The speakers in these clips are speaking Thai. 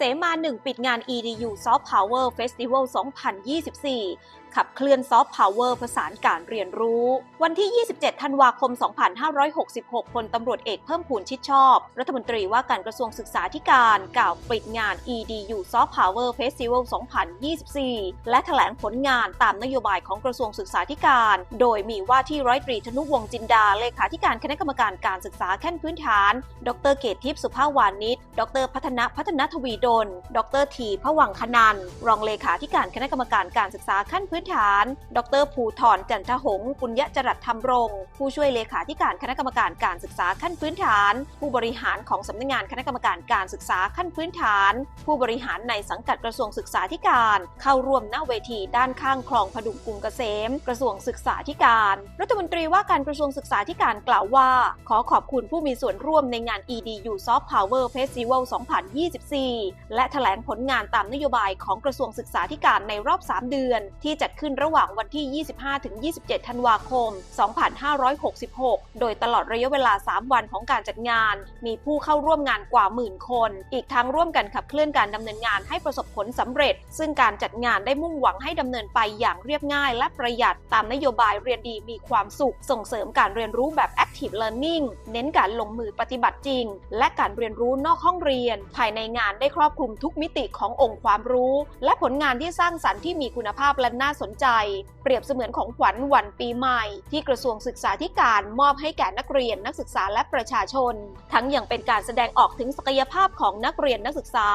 เสมาหนึ่งปิดงาน EDU Soft Power Festival 2024ขับเคลื่อนซอฟต์พาวเวอร์ผสานการเรียนรู้ วันที่ 27 ธันวาคม 2566 พลตำรวจเอกเพิ่มพูนชิดชอบ รัฐมนตรีว่าการกระทรวงศึกษาธิการกล่าวปิดงาน EDU Soft Power Festival 2024 และแถลงผลงานตามนโยบายของกระทรวงศึกษาธิการ โดยมีว่าที่ร้อยตรีธนุวงจินดา เลขาธิการคณะกรรมการการศึกษาขั้นพื้นฐาน ดรเกตทิพย์สุภาวานิช ดรพัฒนพัฒนทวีดล ดรทีพวังคนันรองเลขาธิการคณะกรรมการการศึกษาขั้นพื้นื้นฐาน ดรภูธรจันทหงษ์ปุญญจรัตธรรมรงค์ผู้ช่วยเลขาธิการคณะกรรมการการศึกษาขั้นพื้นฐาน ผู้บริหารของสำนักงานคณะกรรมการการศึกษาขั้นพื้นฐาน ผู้บริหารในสังกัดกระทรวงศึกษาธิการ เข้าร่วมหน้าเวทีด้านข้างคลองพดุงกรุงเกษม กระทรวงศึกษาธิการ รัฐมนตรีว่าการกระทรวงศึกษาธิการกล่าวว่า ขอขอบคุณผู้มีส่วนร่วมในงาน EDU Soft Power Festival 2024 และแถลงผลงานตามนโยบายของกระทรวงศึกษาธิการในรอบ 3 เดือน ที่จะจัดขึ้นระหว่างวันที่ 25-27 ธันวาคม 2566 โดยตลอดระยะเวลา 3 วันของการจัดงาน มีผู้เข้าร่วมงานกว่าหมื่นคน อีกทั้งร่วมกันขับเคลื่อนการดำเนินงานให้ประสบผลสำเร็จ ซึ่งการจัดงานได้มุ่งหวังให้ดำเนินไปอย่างเรียบง่ายและประหยัดตามนโยบายเรียนดีมีความสุข ส่งเสริมการเรียนรู้แบบ active learning เน้นการลงมือปฏิบัติจริง และการเรียนรู้นอกห้องเรียน ภายในงานได้ครอบคลุมทุกมิติขององค์ความรู้ และผลงานที่สร้างสรรค์ที่มีคุณภาพและน่าสนใจ เปรียบเสมือนของขวัญวันปีใหม่ ที่กระทรวงศึกษาธิการมอบให้แก่นักเรียนนักศึกษาและประชาชน ทั้งยังเป็นการแสดงออกถึงศักยภาพของนักเรียนนักศึกษา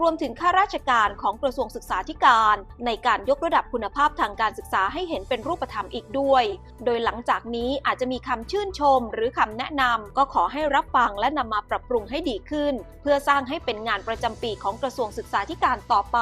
รวมถึงข้าราชการของกระทรวงศึกษาธิการ ในการยกระดับคุณภาพทางการศึกษาให้เห็นเป็นรูปธรรมอีกด้วย โดยหลังจากนี้อาจจะมีคำชื่นชม หรือคำแนะนำก็ขอให้รับฟังและนำมาปรับปรุงให้ดีขึ้น เพื่อสร้างให้เป็นงานประจำปีของกระทรวงศึกษาธิการต่อไป